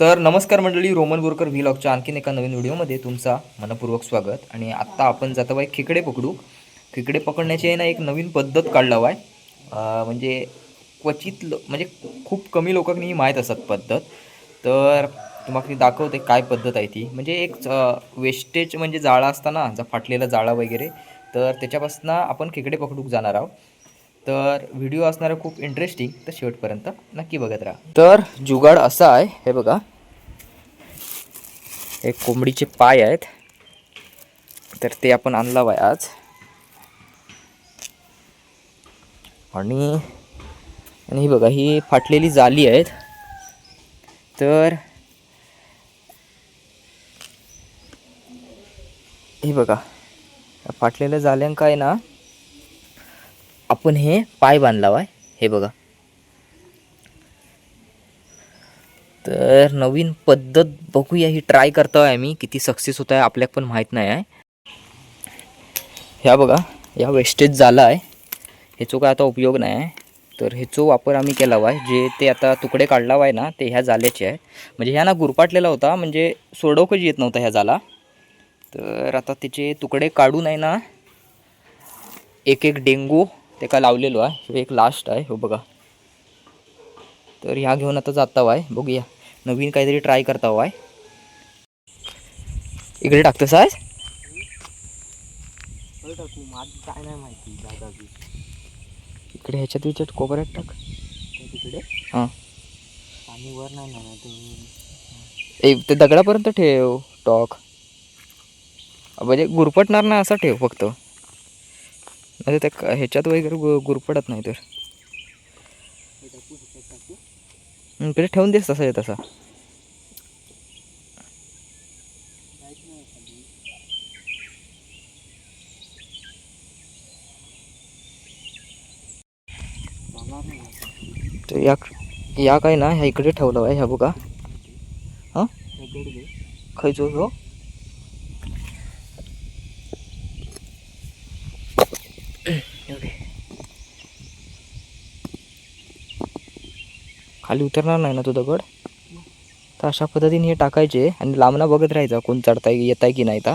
तर नमस्कार मंडळी रोमन बोरकर व्लॉगच्या आणखीन एका नवीन व्हिडिओमध्ये तुमचा मनपूर्वक स्वागत. आणि आत्ता आपण जातो आहे खेकडे पकडू. खेकडे पकडण्याची आहे ना एक नवीन पद्धत काढला आहे. म्हणजे क्वचित ल म्हणजे खूप कमी लोकांनी माहीत असतात पद्धत. तर तुम्हाला ती दाखवते काय पद्धत आहे ती. म्हणजे एक वेस्टेज म्हणजे जाळा असताना जा फाटलेला जाळा वगैरे तर त्याच्यापासून आपण खेकडे पकडूक जाणार आहोत. तर व्हिडिओ असणार खूप इंटरेस्टिंग तर शेवटपर्यंत नक्की बघत राहा. तर जुगाड असा आहे हे बघा. हे कोंबडीचे पाय आहेत. तर ते आपण आणला आहे आज. आणि आणि ही बघा ही फाटलेली जाली आहेत. तर ही बघा फाटलेल्या जाल्यांका आहे ना आपण हे पाय बांधला आहे. हे बघा. तर नवीन पद्धत बघूया ही ट्राय करतो आहे आम्ही. किती सक्सेस होत आहे आपल्याक पण माहीत नाही आहे. ह्या बघा या वेस्टेज झाला आहे. ह्याचो काय आता उपयोग नाही आहे. तर ह्याचो वापर आम्ही केला आहे. जे ते आता तुकडे काढला आहे ना ते ह्या जाल्याचे आहे. म्हणजे ह्या ना गुरपाटलेला होता म्हणजे सोडवकच येत नव्हता ह्या जाला. तर आता त्याचे तुकडे काढून आहे ना एक एक डेंगू ते का लावलेलो आहे. हे एक लास्ट आहे. हो बघा. तर ह्या घेऊन आता जाता आहे बघूया. नवीन काहीतरी ट्राय करता आहे इकडे टाकतोस आज? काय नाही माहिती इकडे ह्याच्यात विचार कोपऱ्यात टाक. तिकडे? हां. पाणी वर नाही ना तो दगडापर्यंत ठेव टॉक. म्हणजे गुरपटणार ना असं ठेव फक्त. म्हणजे त्या ह्याच्यात वगैरे गु गुरपडत नाही तर. हे इकडे ठेवून देस तसा आहे तसा. तर या या काय ना ह्या इकडे ठेवलं आहे ह्या बघा. हां? खयचो हो? खाली उतरणार नाही ना तो दगड? तर अशा पद्धतीने हे टाकायचे आणि लांबना बघत राहायचा कोण चढताय येत आहे की नाही तर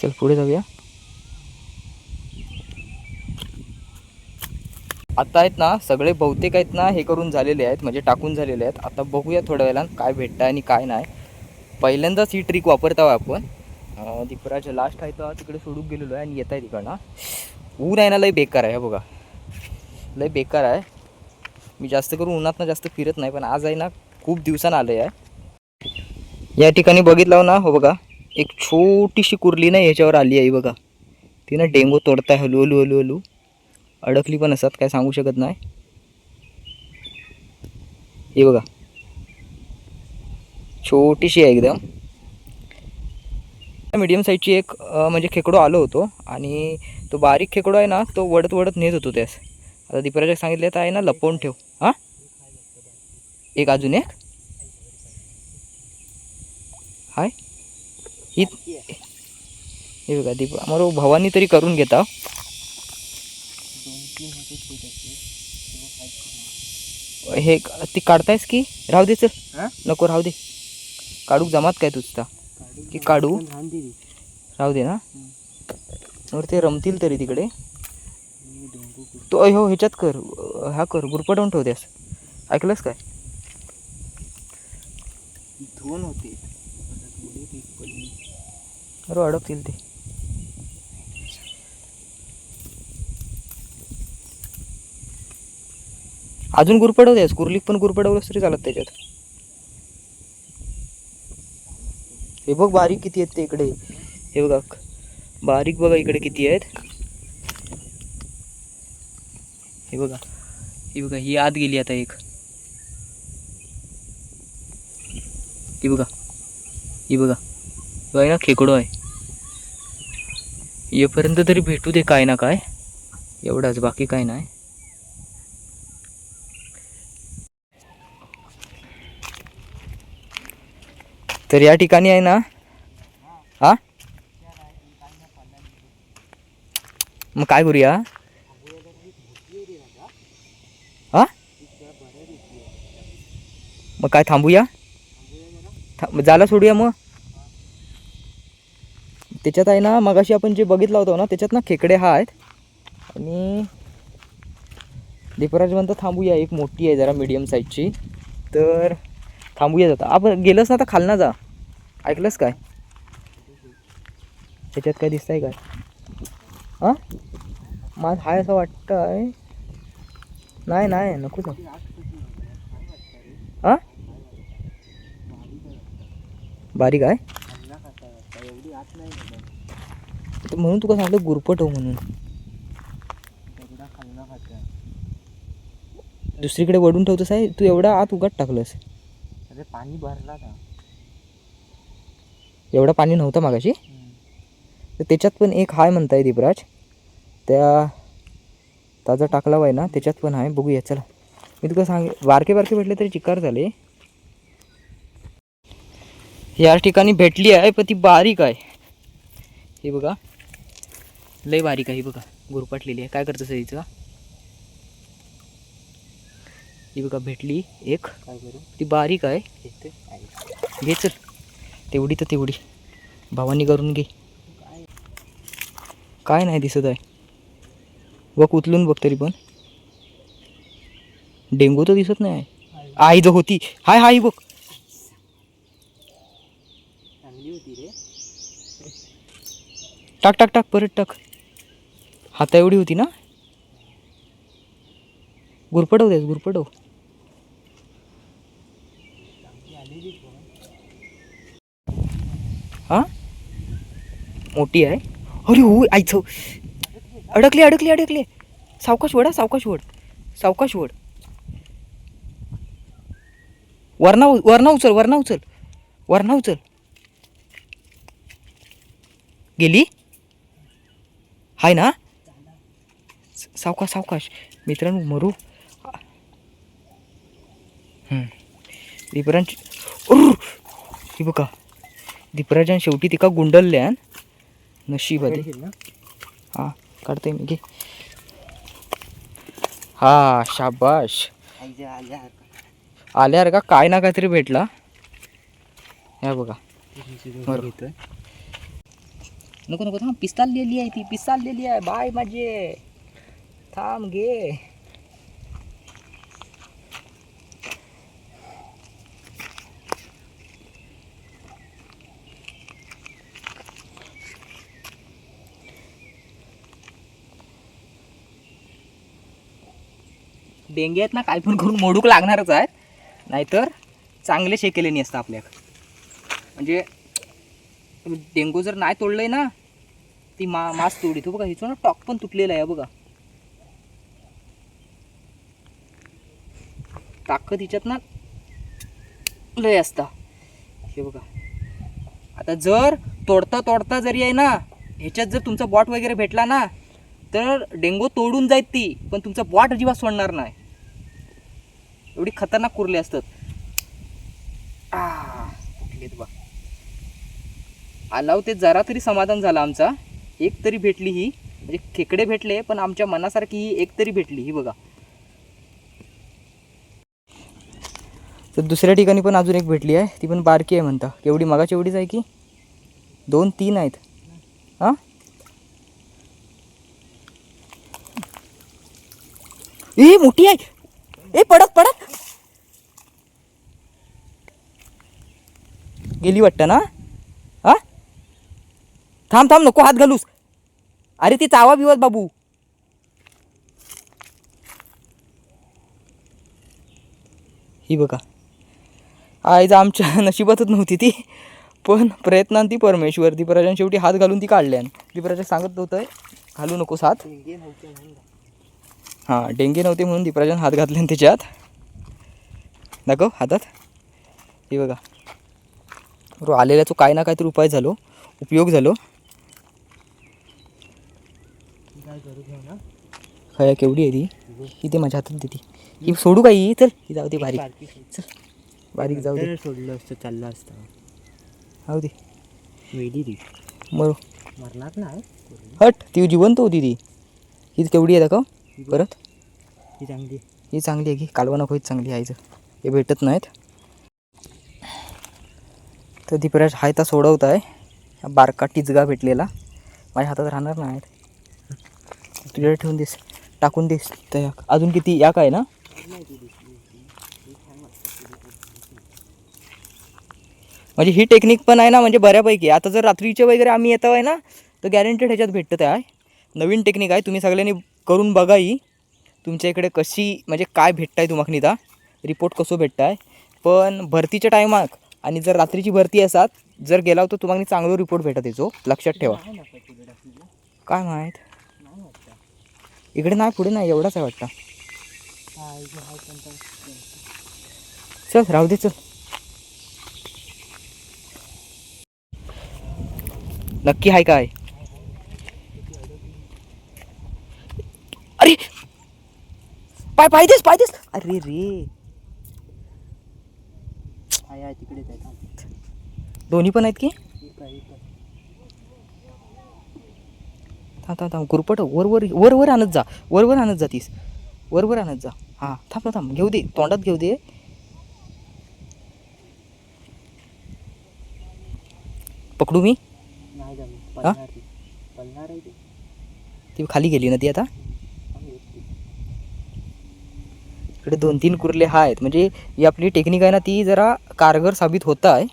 चल पुढे जाऊया. आता आहेत ना सगळे बहुतेक आहेत ना हे करून झालेले आहेत म्हणजे टाकून झालेले आहेत. आता बघूया थोड्या वेळेला काय भेटतं आणि काय नाही. पहिल्यांदाच ही ट्रिक वापरतो आपण. दिपराच्या लास्ट आहे तर तिकडे सोडून गेलेलो आहे आणि येत आहे तिकडनं. ऊन आहे ना लय बेकार आहे बघा. लय बेकार आहे. मी जास्त करून उन्हातनं जास्त फिरत नाही पण आज आहे ना खूप दिवसानं आलं आहे. या ठिकाणी बघितलं ना हो बघा एक छोटीशी कुर्ली ना याच्यावर आली आहे बघा. ती ना डेंगू तोडताय हलू हलू हलू हलू अडकली पण असतात काय सांगू शकत नाही. हे बघा. छोटीशी आहे एकदम. मीडियम साईजची एक म्हणजे खेकडो आलो होतो आणि तो बारीक खेकडो आहे ना तो वडत वडत नेत होतो त्यास. आता दीपराजा सांगितले तर आहे ना लपवून ठेव. हां? एक अजून एक. हाय. ही हे बघा दीप आम्हाला भावानी तरी करून घेता हे. ती काढतायस की? राहू दे चल. नको राहू दे. काढूक जमात काय तुझता की काढू? राहू दे ना. वर ते रमतील तरी तिकडे. तो हो ह्याच्यात कर. हा कर. गुरपटवून ठेव द्यास ऐकलंस काय? दोन होते. अरे अडकतील ते. अजून गुरपडव द्यास. कुर्लीक पण गुरपडवलंस तरी चालत त्याच्यात. हे बघ बारीक किती आहेत ते इकडे. हे बघा बारीक बघा इकडे किती आहेत. हे बघा हे बघा ही आत गेली आता एक. ही बघा ही बघा बघा ना खेकडो आहे. येपर्यंत तरी भेटू दे काय ना काय. एवढाच बाकी काय नाही. तर या ठिकाणी आहे ना? हा? मग काय करूया? हा? मग काय थांबूया? थांब जायला सोडूया मग? त्याच्यात आहे ना मगाशी आपण जे बघितलं होतं ना त्याच्यात ना खेकडे हा आहेत. आणि दीपराज म्हणतात थांबूया एक मोठी आहे जरा मीडियम साईजची तर थांबूया जाता आपण गेलंच ना तर खालना जा. ऐकलंस काय? त्याच्यात काय दिसतंय काय? हां? मला हाय असं वाटतं आहे नाही नाही नको जा हां? बारीक आहे? तर म्हणून तुका सांगतो गुरपट हो म्हणून. दुसरीकडे वडून ठेवतोस आहे. तू एवढा आत उगाट टाकलंस. अरे पाणी भरला का एवढा पाणी नव्हतं मागाशी. तर त्याच्यात पण एक हाय म्हणताय दीपराज. त्या ताजा टाकला आहे ना त्याच्यात पण आहे बघूया चला. मी तुला सांग बारके बारके भेटले तरी चिकार झाले. या ठिकाणी भेटली आहे पण ती बारीक आहे. हे बघा. लय बारीक आहे ही बघा. गुरपाटलेली आहे. काय करतं हिचं? ही बघा भेटली एक. काय करू? ती बारीक आहे. घे चल. तेवढी तर तेवढी. भावानी करून घे. काय नाही दिसत आहे. बघ उचलून बघ तरी पण. डेंगू तर दिसत नाही आई जो होती. हाय हाय बघ. टाक टाक टाक परत टाक. हाता एवढी होती ना? गुरपटव द्यास गुरपटव चांगली आलेली पण हा मोठी आहे. अरे हो आईचं अडकली अडकली अडकली. सावकाश वड हा, सावकाश वड सावकाश वड वरणा वरणा उचल वरणा उचल. वरणा उचल. गेली? हाय ना? सावकाश सावकाश. मित्रांनो मरू. हम्म. दीपरांची बघा. दीपराजान शेवटी तिका गुंडलल्यान नशीब ना? हा काढते मी घे. हा शाबाश. आल्यावर का? काय ना काहीतरी भेटला. हे बघा. नको नको थांब. पिस्ताल लिहिली आहे ती. पिस्ताल लिहिली आहे. बाय माझे. थांब घे. डेंगे आहेत ना काय पण करून मोडूक लागणारच आहेत नाहीतर चांगले शेकेले नाही असतं आपल्याक म्हणजे डेंगू जर नाही तोडलंय ना ती मा मास तोडी तो बघा हिचं ना टॉक पण तुटलेला आहे बघा. ताकद हिच्यात ना लय असता. हे बघा. आता जर तोडता तोडता जरी आहे ना ह्याच्यात जर तुमचा बॉट वगैरे भेटला ना तर डेंगू तोडून जाईल ती पण तुमचा बॉट अजिबात सोडणार नाही. एवढी खतरनाक कुरले असतात. आलाव ते जरा तरी समाधान झालं आमचा. एक तरी भेटली ही. म्हणजे खेकडे भेटले पण आमच्या मनासारखी ही एक तरी भेटली ही बघा. तर दुसऱ्या ठिकाणी पण अजून एक भेटली आहे. ती पण बारकी आहे म्हणता. केवढी मगाची एवढीच आहे की? दोन तीन आहेत. हां? ए मोठी आहे. ए पडत पडत गेली वाटतं ना? हा? थांब थांब नको हात घालूस. अरे ती चावा बिवत बाबू. ही बघा. आईज आमच्या नशिबातच नव्हती ती. पण प्रयत्नांती परमेश्वर. दीपराजान शेवटी हात घालून ती काढल्यान दीपराजा सांगत होतं घालू नकोस हात. हां डेंगे नव्हते म्हणून दीपराजन हात घातले आणि त्याच्यात दाखव हातात. हे बघा. बरोबर आलेल्याचो काय ना काहीतरी उपाय झालो. उपयोग झालो. खया काय केवढी आहे ती? इथे माझ्या हातात देते. ही सोडू का ही? चल ही जाऊ दे बारीक. चल बारीक जाऊ दे. सोडलं असतं चाललं असतं हो दे. वेडी ती मरू. मरणार नाही हट ती जिवंत होती ती. ही केवढी आहे दाखव. परत? ही चांगली. ही चांगली आहे की? कालवा नको ही चांगली आहे. हे भेटत नाहीत. तर ती परत हाय तर सोडवत आहे हा बारका टिचगा भेटलेला. माझ्या हातात राहणार नाहीत तुझ्याकडे ठेवून देस. टाकून देस. तर अजून किती? या काय ना? म्हणजे ही टेक्निक पण आहे ना म्हणजे बऱ्यापैकी. आता जर रात्रीचे वगैरे आम्ही येतो आहे ना तर गॅरंटेड ह्याच्यात भेटतं आहे नवीन टेक्निक आहे. तुम्ही सगळ्यांनी करून बघा ही. तुमच्या इकडे कशी म्हणजे काय भेटताय तुम्हाला निदा रिपोर्ट कसं भेटताय? पण भरतीच्या टायमाक आणि जर रात्रीची भरती असात जर गेला तर तुम्हाला चांगलो रिपोर्ट भेटत येतो लक्षात ठेवा. काय माहीत? इकडे नाही पुढे नाही एवढाच आहे वाटतं. चल राहू दे चल. नक्की आहे काय? पाय पाय देस पाय देस. अरे रे. आहे आहे तिकडेच आहे थांब. दोन्ही पण आहेत की? आहे. थांब थांब थांब. गुरपट वर वर वर वर आणत जा. वर वर आणत जातीस. वर वर आणत जा. हां थांब थांब, थांब. घेऊ दे. तोंडात घेऊ दे. पकडू मी? नाही जमलं पळणार ती. पळणार आहे ती. ती खाली गेली ना ती आता थांब एक ती. इकडे दोन तीन कुर्ले आहेत. म्हणजे ही आपली टेक्निक आहे ना ती जरा कारगर साबित होत आहे.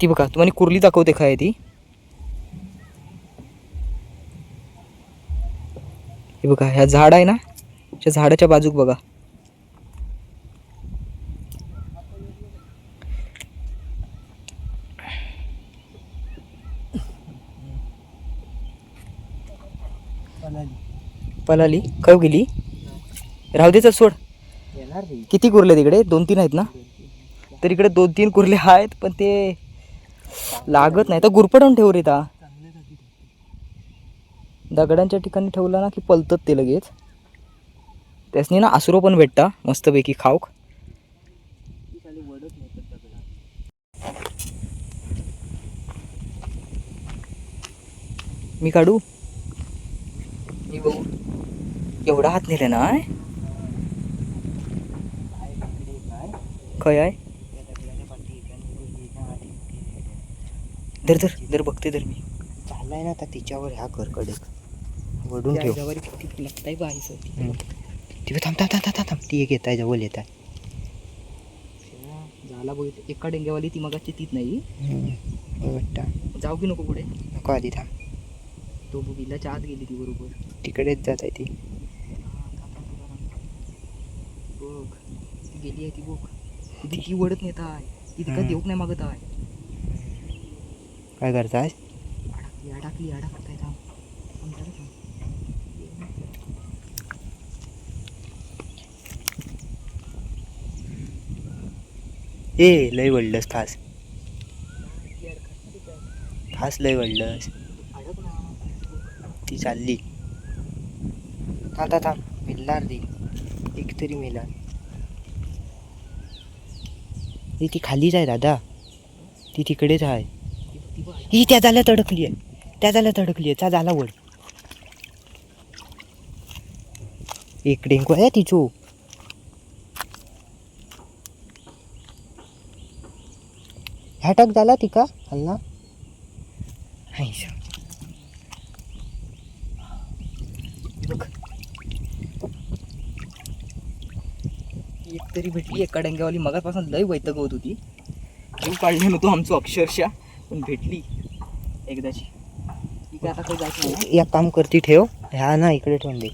ती बघा तुम्हाला कुर्ली दाखवते काय ती. हे बघा ह्या झाड आहे ना त्या झाडाच्या बाजूक बघा. पलाली काय गेली राहू दे चल सोड. किती कुर्ले तिकडे? दोन तीन आहेत ना? तर इकडे दोन तीन कुर्ले आहेत पण ते लागत नाही. तर गुरपटवून ठेव रे ता. दगडांच्या ठिकाणी ठेवला ना की पलतत ते लगेच. त्यासनी ना आसरो पण भेटता मस्तपैकी खाऊक. मी काढू? मी बघू एवढा हात नेले ना काय आहे धर धर धर बघते धर मी. चाललाय ना आता तिच्यावर ह्या करकडे वडून ठेव. जवारी किती लागताय बाईचं हम्म. ती थांब थांब थांब थांब थांब. ती एक येत आहे जवळ येत आहे झाला बघितलं. एका डेंग्यावाली ती मगाची तीच नाही. वाटतं जाऊ की नको पुढे. नको आधी थांब. तो बिलाच्या आत गेली ती बरोबर. तिकडेच जात आहे ती. बघ ती गेली आहे ती बघ. ती ती वडत नेत आहे. ती तिका हम्म. देऊक नाही मागत आहे. काय करताय? अडकली अडकली अडकताय थांब. थांब जरा थांब. ए लय वडलंस खास. खास लय वडलंस. अडक ना ती चालली. थांब थांब मिळणार ती एक तरी मिळणार ए, ती खालीच आहे दादा. ती तिकडेच आहे. ही त्या झाल्यात अडकली आहे त्या झाल्यात अडकली आहे त्या झाला वड एक डेंकू आहे तिचो. ह्या टाक झाला ती का हल्ला हायसा. तरी भेटली. एका डेंग्यावाली मगापासून लय वैतक होत होती. जीव काढले नव्हतो आमचं अक्षरशः पण भेटली एकदाची. ठीक आहे आता काही जायचं नाही एक काम करती ठेव. ह्या ना इकडे ठेवून दे.